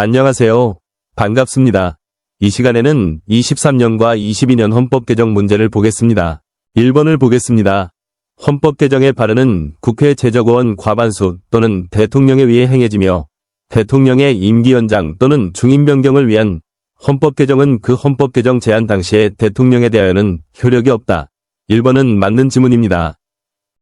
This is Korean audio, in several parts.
안녕하세요. 반갑습니다. 이 시간에는 23년과 22년 헌법 개정 문제를 보겠습니다. 1번을 보겠습니다. 헌법 개정의 발의는 국회 제적원 과반수 또는 대통령에 의해 행해지며 대통령의 임기 연장 또는 중임 변경을 위한 헌법 개정은 그 헌법 개정 제안 당시에 대통령에 대하여는 효력이 없다. 1번은 맞는 지문입니다.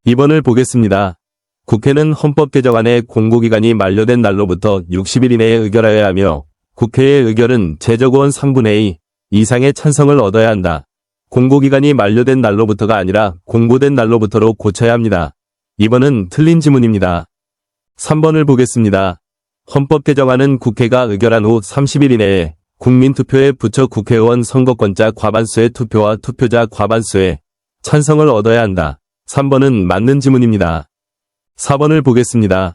2번을 보겠습니다. 국회는 헌법 개정안의 공고기간이 만료된 날로부터 60일 이내에 의결하여야 하며 국회의 의결은 제적원 3분의 2 이상의 찬성을 얻어야 한다. 공고기간이 만료된 날로부터가 아니라 공고된 날로부터로 고쳐야 합니다. 2번은 틀린 지문입니다. 3번을 보겠습니다. 헌법 개정안은 국회가 의결한 후 30일 이내에 국민투표에 붙여 국회의원 선거권자 과반수의 투표와 투표자 과반수의 찬성을 얻어야 한다. 3번은 맞는 지문입니다. 4번을 보겠습니다.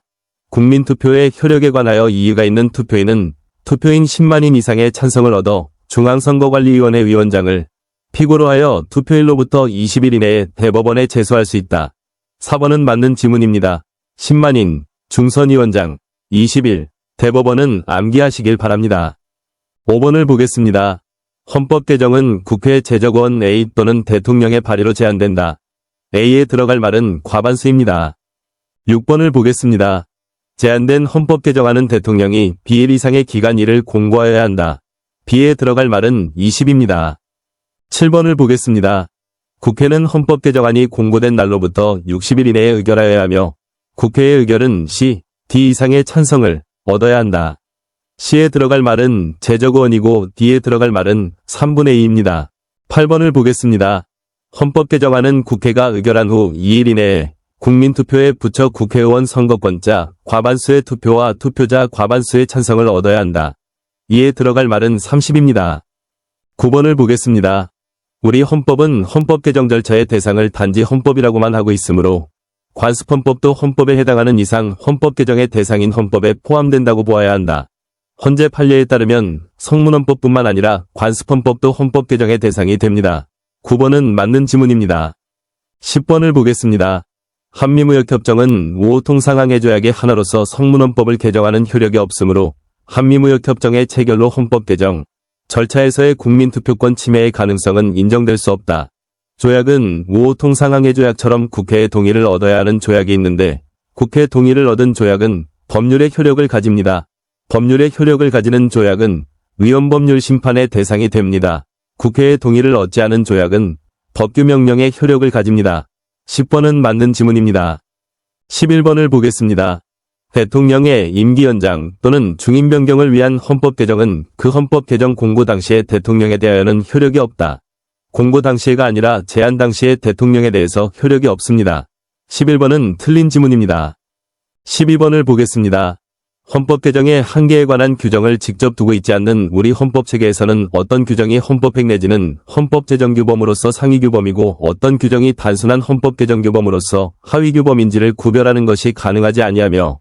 국민투표의 효력에 관하여 이의가 있는 투표인은 투표인 10만인 이상의 찬성을 얻어 중앙선거관리위원회 위원장을 피고로 하여 투표일로부터 20일 이내에 대법원에 제소할 수 있다. 4번은 맞는 지문입니다. 10만인 중선위원장 20일 대법원은 암기하시길 바랍니다. 5번을 보겠습니다. 헌법 개정은 국회 제적원 A 또는 대통령의 발의로 제한된다. A에 들어갈 말은 과반수입니다. 6번을 보겠습니다. 제한된 헌법 개정안은 대통령이 비일 이상의 기간 일을 공고하여야 한다. B에 들어갈 말은 20입니다. 7번을 보겠습니다. 국회는 헌법 개정안이 공고된 날로부터 60일 이내에 의결하여야 하며 국회의 의결은 C, D 이상의 찬성을 얻어야 한다. C에 들어갈 말은 제적원이고 D에 들어갈 말은 3분의 2입니다. 8번을 보겠습니다. 헌법 개정안은 국회가 의결한 후 2일 이내에 국민투표에 붙여 국회의원 선거권자 과반수의 투표와 투표자 과반수의 찬성을 얻어야 한다. 이에 들어갈 말은 30입니다. 9번을 보겠습니다. 우리 헌법은 헌법 개정 절차의 대상을 단지 헌법이라고만 하고 있으므로 관습헌법도 헌법에 해당하는 이상 헌법 개정의 대상인 헌법에 포함된다고 보아야 한다. 헌재 판례에 따르면 성문헌법뿐만 아니라 관습헌법도 헌법 개정의 대상이 됩니다. 9번은 맞는 지문입니다. 10번을 보겠습니다. 한미무역협정은 5호통 상항해조약의 하나로서 성문헌법을 개정하는 효력이 없으므로 한미무역협정의 체결로 헌법 개정, 절차에서의 국민투표권 침해의 가능성은 인정될 수 없다. 조약은 5호통 상항해조약처럼 국회의 동의를 얻어야 하는 조약이 있는데 국회 동의를 얻은 조약은 법률의 효력을 가집니다. 법률의 효력을 가지는 조약은 위헌법률 심판의 대상이 됩니다. 국회의 동의를 얻지 않은 조약은 법규명령의 효력을 가집니다. 10번은 맞는 지문입니다. 11번을 보겠습니다. 대통령의 임기 연장 또는 중임 변경을 위한 헌법 개정은 그 헌법 개정 공고 당시에 대통령에 대하여는 효력이 없다. 공고 당시에가 아니라 제안 당시에 대통령에 대해서 효력이 없습니다. 11번은 틀린 지문입니다. 12번을 보겠습니다. 헌법 개정의 한계에 관한 규정을 직접 두고 있지 않는 우리 헌법 체계에서는 어떤 규정이 헌법행 내지는 헌법 제정 규범으로서 상위 규범이고 어떤 규정이 단순한 헌법 개정 규범으로서 하위 규범인지를 구별하는 것이 가능하지 아니하며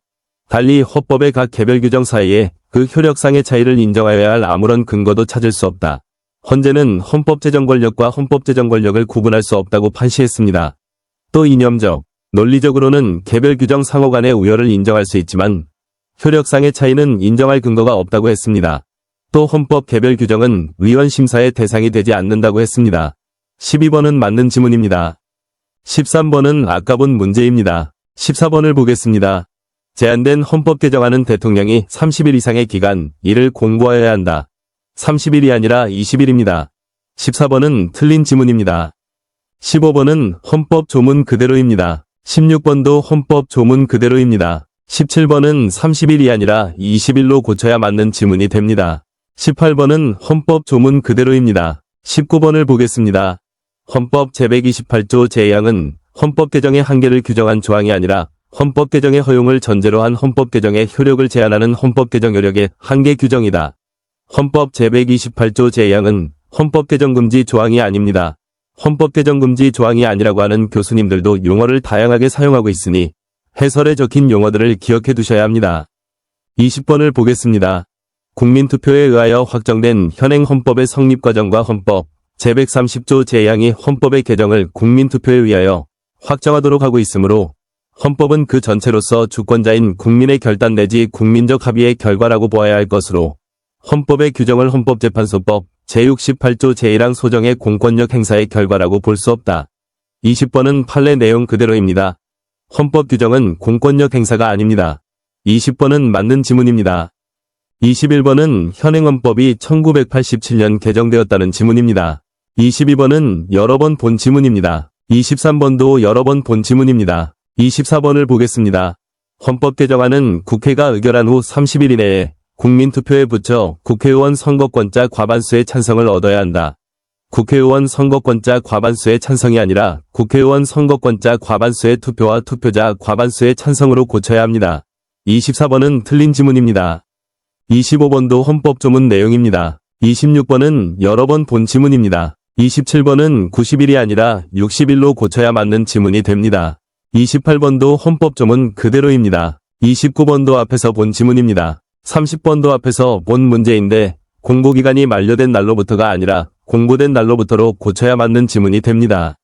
달리 헌법의 각 개별 규정 사이에 그 효력상의 차이를 인정하여야 할 아무런 근거도 찾을 수 없다. 헌재는 헌법 제정 권력과 헌법 제정 권력을 구분할 수 없다고 판시했습니다. 또 이념적, 논리적으로는 개별 규정 상호 간의 우열을 인정할 수 있지만 효력상의 차이는 인정할 근거가 없다고 했습니다. 또 헌법 개별 규정은 위원 심사의 대상이 되지 않는다고 했습니다. 12번은 맞는 지문입니다. 13번은 아까 본 문제입니다. 14번을 보겠습니다. 제한된 헌법 개정안은 대통령이 30일 이상의 기간 이를 공고하여야 한다. 30일이 아니라 20일입니다. 14번은 틀린 지문입니다. 15번은 헌법 조문 그대로입니다. 16번도 헌법 조문 그대로입니다. 17번은 30일이 아니라 20일로 고쳐야 맞는 지문이 됩니다. 18번은 헌법 조문 그대로입니다. 19번을 보겠습니다. 헌법 제128조 제2항은 헌법 개정의 한계를 규정한 조항이 아니라 헌법 개정의 허용을 전제로 한 헌법 개정의 효력을 제한하는 헌법 개정 효력의 한계 규정이다. 헌법 제128조 제2항은 헌법 개정 금지 조항이 아닙니다. 헌법 개정 금지 조항이 아니라고 하는 교수님들도 용어를 다양하게 사용하고 있으니 해설에 적힌 용어들을 기억해 두셔야 합니다. 20번을 보겠습니다. 국민투표에 의하여 확정된 현행 헌법의 성립 과정과 헌법 제130조 제2항이 헌법의 개정을 국민투표에 의하여 확정하도록 하고 있으므로 헌법은 그 전체로서 주권자인 국민의 결단 내지 국민적 합의의 결과라고 보아야 할 것으로 헌법의 규정을 헌법재판소법 제68조 제1항 소정의 공권력 행사의 결과라고 볼 수 없다. 20번은 판례 내용 그대로입니다. 헌법 규정은 공권력 행사가 아닙니다. 20번은 맞는 지문입니다. 21번은 현행헌법이 1987년 개정되었다는 지문입니다. 22번은 여러 번 본 지문입니다. 23번도 여러 번 본 지문입니다. 24번을 보겠습니다. 헌법 개정안은 국회가 의결한 후 30일 이내에 국민투표에 붙여 국회의원 선거권자 과반수의 찬성을 얻어야 한다. 국회의원 선거권자 과반수의 찬성이 아니라 국회의원 선거권자 과반수의 투표와 투표자 과반수의 찬성으로 고쳐야 합니다. 24번은 틀린 지문입니다. 25번도 헌법 조문 내용입니다. 26번은 여러 번 본 지문입니다. 27번은 90일이 아니라 60일로 고쳐야 맞는 지문이 됩니다. 28번도 헌법 조문 그대로입니다. 29번도 앞에서 본 지문입니다. 30번도 앞에서 본 문제인데 공고기간이 만료된 날로부터가 아니라 공고된 날로부터로 고쳐야 맞는 지문이 됩니다.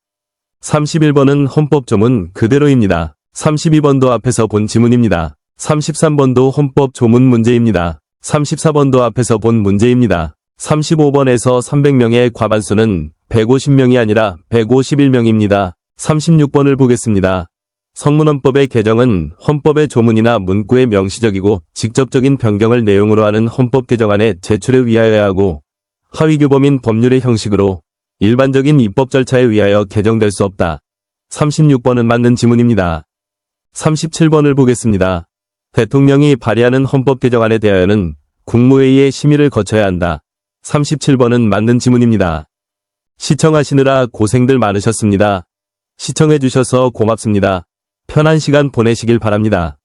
31번은 헌법 조문 그대로입니다. 32번도 앞에서 본 지문입니다. 33번도 헌법 조문 문제입니다. 34번도 앞에서 본 문제입니다. 35번에서 300명의 과반수는 150명이 아니라 151명입니다. 36번을 보겠습니다. 성문헌법의 개정은 헌법의 조문이나 문구의 명시적이고 직접적인 변경을 내용으로 하는 헌법 개정안의 제출에 의하여야 하고 하위규범인 법률의 형식으로 일반적인 입법 절차에 의하여 개정될 수 없다. 36번은 맞는 지문입니다. 37번을 보겠습니다. 대통령이 발의하는 헌법 개정안에 대하여는 국무회의의 심의를 거쳐야 한다. 37번은 맞는 지문입니다. 시청하시느라 고생들 많으셨습니다. 시청해주셔서 고맙습니다. 편한 시간 보내시길 바랍니다.